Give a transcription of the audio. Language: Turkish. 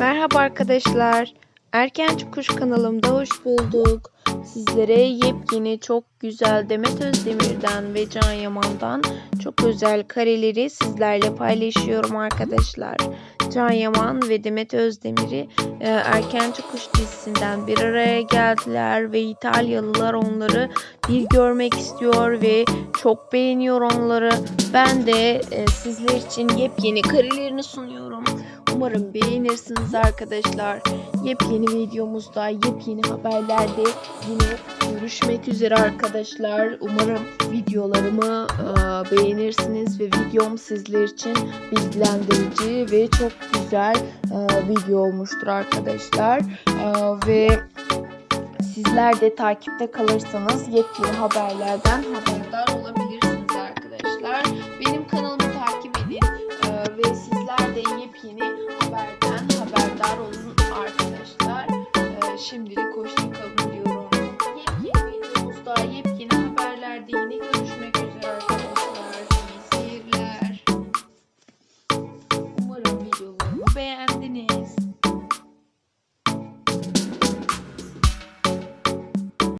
Merhaba arkadaşlar. Erken Çıkış kanalımda hoş bulduk. Sizlere yepyeni çok güzel Demet Özdemir'den ve Can Yaman'dan çok özel kareleri sizlerle paylaşıyorum arkadaşlar. Can Yaman ve Demet Özdemir'i e, Erken Çıkış dizisinden bir araya geldiler ve İtalyalılar onları bir görmek istiyor ve çok beğeniyor onları. Ben de e, sizler için yepyeni karelerini sunuyorum. Umarım beğenirsiniz arkadaşlar. Yepyeni videomuzda, yepyeni haberlerde yine görüşmek üzere arkadaşlar. Umarım videolarımı e, beğenirsiniz ve videom sizler için bilgilendirici ve çok güzel e, video olmuştur arkadaşlar. E, ve sizler de takipte kalırsanız yepyeni haberlerden haberdar olabilirsiniz arkadaşlar. Benim kanalımı takip edin e, ve sizler de yepyeni haberden haberdar olun arkadaşlar. E, şimdilik hoşçakalın seyirler. Umarım videolarımı beğendiniz.